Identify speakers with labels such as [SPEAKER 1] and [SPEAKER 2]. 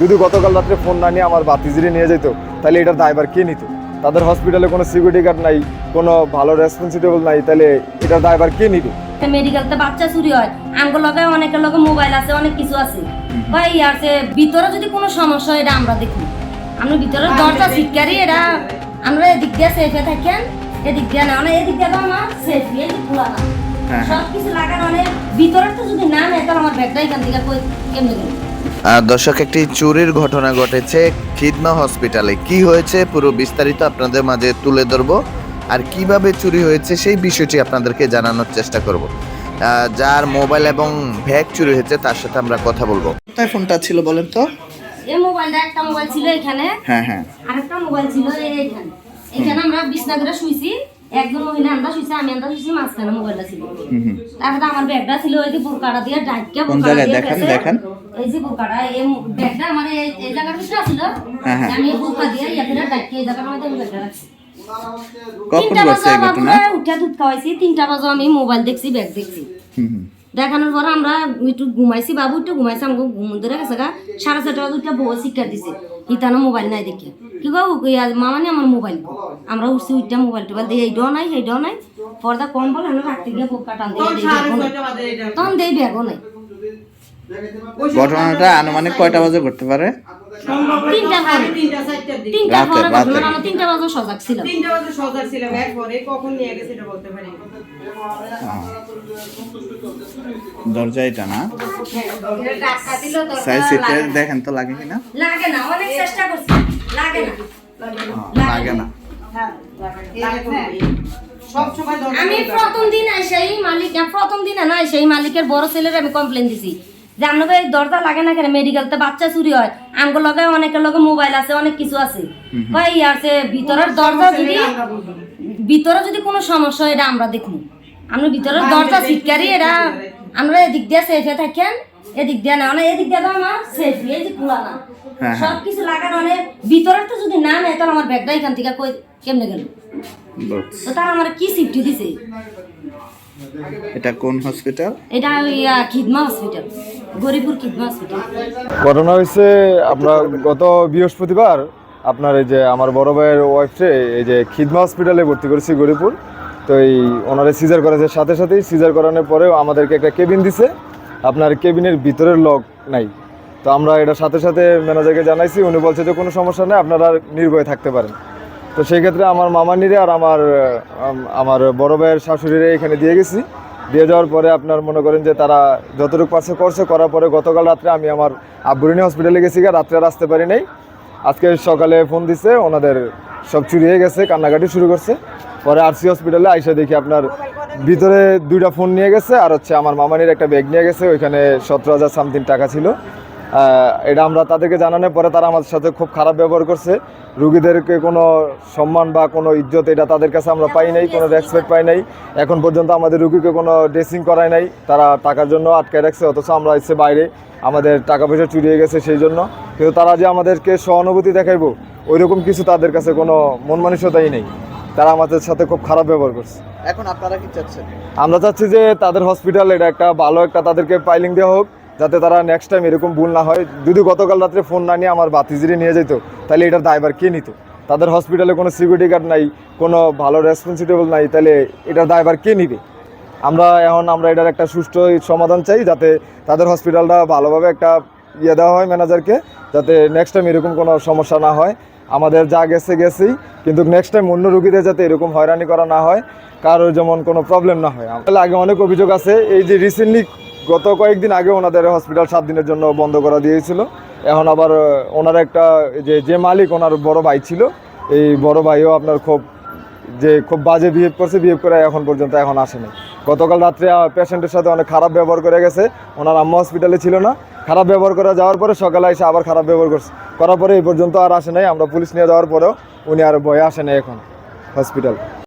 [SPEAKER 1] যদি গতকাল রাত্রে ফোন না নিয়ে আমার বাতিজিরে নিয়ে যেত তাহলে এটার দায়ভার কে নিত? তাদের হসপিটালে কোনো সিকিউরিটি গার্ড নাই কোনো ভালো রেসপন্সিবল নাই তাহলে এটার দায়ভার কে নিবে?
[SPEAKER 2] মেডিকেলতে বাচ্চা চুরি হয় আঙ্গ লগে অনেকের লগে মোবাইল আছে অনেক কিছু আছে। ভাই আছে ভিতরে যদি কোনো সমস্যা হয় এটা আমরা দেখি। আমরা ভিতরে দরজা শিক্ষারি এটা আমরা এদিক দিয়ে সেফে থাকেন এদিক দিয়ে না মানে এদিক দিয়ে আমার সেফ যে খোলা না।
[SPEAKER 3] হ্যাঁ,
[SPEAKER 2] সব কিছু লাগানো মানে ভিতরে তো যদি না নেয় তাহলে আমার ব্যাগটা এখান থেকে কই কেমনে গেল?
[SPEAKER 3] আহ, দর্শক একটি চুরির ঘটনা ঘটেছে খিদমা হসপিটালে। কি হয়েছে পুরো বিস্তারিত আপনাদের মাঝে তুলে ধরবো। আর কীভাবে চুরি হয়েছে সেই বিষয়টি আপনাদেরকে জানানোর চেষ্টা করব। যার মোবাইল এবং ব্যাগ চুরি হয়েছে তার সাথে আমরা কথা বলব। কোথায় ফোনটা ছিল বলেন তো?
[SPEAKER 2] এই মোবাইলটা একটা মোবাইল ছিল এখানে।
[SPEAKER 3] হ্যাঁ হ্যাঁ।
[SPEAKER 2] আরেকটা মোবাইল ছিল এইখানে এখানে। আমরা বিছনা করে শুইছি। একজন মহিলা আমরা শুইছি আমি আমরা শুইছি মাঝখানে মোবাইলটা ছিল। তারপরে আমার ব্যাগটা ছিল ওই যে বোরকাটা দিয়ে
[SPEAKER 3] জায়গায়? দেখান, দেখান।
[SPEAKER 2] এই যে বোরকাটা এই ব্যাগটা আমার এই এই জায়গার ভিতরে ছিল।
[SPEAKER 3] হ্যাঁ, হ্যাঁ।
[SPEAKER 2] আমি এই দিয়ে ইয়াতে ডাইটকে এই জায়গার মধ্যে আমি ব্যাগটা রাখছি তিনটা বাজে
[SPEAKER 3] এই
[SPEAKER 2] উঠে দুধ খাওয়াইছি তিনটা বাজে আমি মোবাইল দেখছি ব্যাগ দেখছি।
[SPEAKER 3] হুম হুম।
[SPEAKER 2] দেখানোর পর আমরা একটু ঘুমাইছি বাবু একটু ঘুমাইছি আমাকে ঘুম ধরে গেছে গা। সাড়ে ছটা বাজে উঠে বউ শিক্ষা দিছে ইতানো মোবাইল নাই দেখে। কি গো মামা নি আমার মোবাইল আমরা উঠছি উঠে মোবাইল টোবাইল দিয়ে এইটাও নাই সেইটাও নাই। পর্দা কম বলে আমরা রাখতে গিয়ে বোকা টান দিয়ে তখন দেই ব্যাগও নাই।
[SPEAKER 3] ঘটনাটা আনুমানিক কয়টা বাজে ঘটতে পারে?
[SPEAKER 2] তিনটা পরে। তিনটা
[SPEAKER 3] রাতে, রাতে।
[SPEAKER 2] তিনটা বাজে সজাগ ছিল
[SPEAKER 4] তিনটা বাজে সজাগ ছিলাম এরপরে কখন নিয়ে গেছে এটা বলতে পারি না।
[SPEAKER 3] দরজা এটা না?
[SPEAKER 2] এটা টাকা দিল তো
[SPEAKER 3] সাইজ সিটে দেখেন তো লাগে কিনা?
[SPEAKER 2] লাগে না অনেক চেষ্টা করছি। লাগে না।
[SPEAKER 3] লাগে না।
[SPEAKER 4] সব সময় দরকার
[SPEAKER 2] আমি প্রথম দিন সেই মালিক প্রথম দিনে না সেই মালিকের বড় ছেলের আমি কমপ্লেন দিছি। যে আপনাকে এই দরজা লাগে না কেন? মেডিকেলতে বাচ্চা চুরি হয়। আমগো লগে অনেকের লগে মোবাইল আছে অনেক কিছু আছে। ভাই আছে ভিতরের দরজা যদি ভিতরে যদি কোনো সমস্যা হয় এটা আমরা দেখুন আমরা ভিতরের দরজা শিক্ষারি এটা আমরা এদিক দিয়ে সেফে থাকেন এদিক দিয়ে না। মানে এদিক দিয়ে তো আমার সেফ এই যে খোলা না।
[SPEAKER 3] হ্যাঁ,
[SPEAKER 2] সব কিছু লাগানো মানে ভিতরের তো যদি না নেয় তাহলে আমার ব্যাগটা এখান থেকে কই কেমনে গেল? তো তারা আমার কি সিফটি দিছে?
[SPEAKER 3] এটা কোন হসপিটাল
[SPEAKER 2] এটা ওই খিদমা হসপিটাল
[SPEAKER 1] ঘটনা হয়েছে আমরা গত বৃহস্পতিবার আপনার এই যে আমার বড় ভাইয়ের ওয়াইফে এই যে খিদমা হসপিটালে ভর্তি করেছি গরিপুর তো এই ওনারে সিজার করেছে। সাথে সাথেই সিজার করানোর পরেও আমাদেরকে একটা কেবিন দিছে। আপনার কেবিনের ভিতরের লক নাই। তো আমরা এটা সাথে সাথে ম্যানেজারকে জানাইছি। উনি বলছে যে, কোনো সমস্যা নেই, আপনারা নির্ভয়ে থাকতে পারেন। তো সেই ক্ষেত্রে আমার মামানিরে আর আমার আমার বড় ভাইয়ের শাশুড়িরে এখানে দিয়ে গেছি। দিয়ে যাওয়ার পরে আপনার মনে করেন যে তারা যতটুকু পারছে করছে, করার পরে গতকাল রাত্রে আমি আমার আব্বুরিনী হসপিটালে গেছি রাত্রে আর আসতে পারি নাই। আজকে সকালে ফোন দিছে, ওনাদের সব চুরি হয়ে গেছে, কান্নাকাটি শুরু করছে। পরে আরসি হসপিটালে আইসা দেখি আপনার ভিতরে দুইটা ফোন নিয়ে গেছে, আর হচ্ছে আমার মামানির একটা ব্যাগ নিয়ে গেছে, ওইখানে সতেরো হাজার সামথিং টাকা ছিল। এটা আমরা তাদেরকে জানানোর পরে তারা আমাদের সাথে খুব খারাপ ব্যবহার করছে। রুগীদেরকে কোনো সম্মান বা কোনো ইজ্জত এটা তাদের কাছে আমরা পাই নাই কোনো রেসপেক্ট পাই নাই। এখন পর্যন্ত আমাদের রুগীকে কোনো ড্রেসিং করায় নাই তারা টাকার জন্য আটকায় রাখছে অথচ আমরা এসে বাইরে আমাদের টাকা পয়সা চুরি হয়ে গেছে সেই জন্য। কিন্তু তারা যে আমাদেরকে সহানুভূতি দেখাইবো ওইরকম কিছু তাদের কাছে কোনো মন মানসিকতাই নেই। তারা আমাদের সাথে খুব খারাপ ব্যবহার করছে।
[SPEAKER 3] এখন আপনারা কি চাচ্ছেন?
[SPEAKER 1] আমরা চাচ্ছি যে তাদের হসপিটাল এটা একটা ভালো একটা তাদেরকে পাইলিং দেওয়া হোক। যাতে তারা নেক্সট টাইম এরকম ভুল না হয়। যদি গতকাল রাত্রে ফোন না নিয়ে আমার বাতিজিরে নিয়ে যেত তাহলে এটার দায়ভার কে নিত? তাদের হসপিটালে কোনো সিকিউরিটি গার্ড নাই, কোনো ভালো রেসপন্সিবল নাই, তাহলে এটার দায়ভার কে নিবে? আমরা এখন, আমরা এটার একটা সুষ্ঠু সমাধান চাই, যাতে তাদের হসপিটালটা ভালোভাবে একটা ইয়ে দেওয়া হয় ম্যানেজারকে যাতে নেক্সট টাইম এরকম কোনো সমস্যা না হয়। আমাদের যা গেছে, গেছেই, কিন্তু নেক্সট টাইম অন্য রুগীদের যাতে এরকম হয়রানি করা না হয়, কারোর যেমন কোনো প্রবলেম না হয়। আমাদের আগে অনেক অভিযোগ আছে, এই যে রিসেন্টলি গত কয়েকদিন আগে ওনাদের হসপিটাল সাত দিনের জন্য বন্ধ করা দিয়েছিল। এখন আবার ওনার একটা যে যে মালিক ওনার বড় ভাই ছিল, এই বড় ভাইও আপনার খুব, যে খুব বাজে বিহেভ করছে বিহেভ করে এখন পর্যন্ত এখন আসেনি। গতকাল রাত্রে পেশেন্টের সাথে অনেক খারাপ ব্যবহার করে গেছে। ওনার আম্মা হসপিটালে ছিল না। খারাপ ব্যবহার করা যাওয়ার পরে সকালে এসে আবার খারাপ ব্যবহার করছে। করার পরে এই পর্যন্ত আর আসে নাই। আমরা পুলিশ নিয়ে যাওয়ার পরেও উনি আর ভয়ে আসে নাই এখন হসপিটাল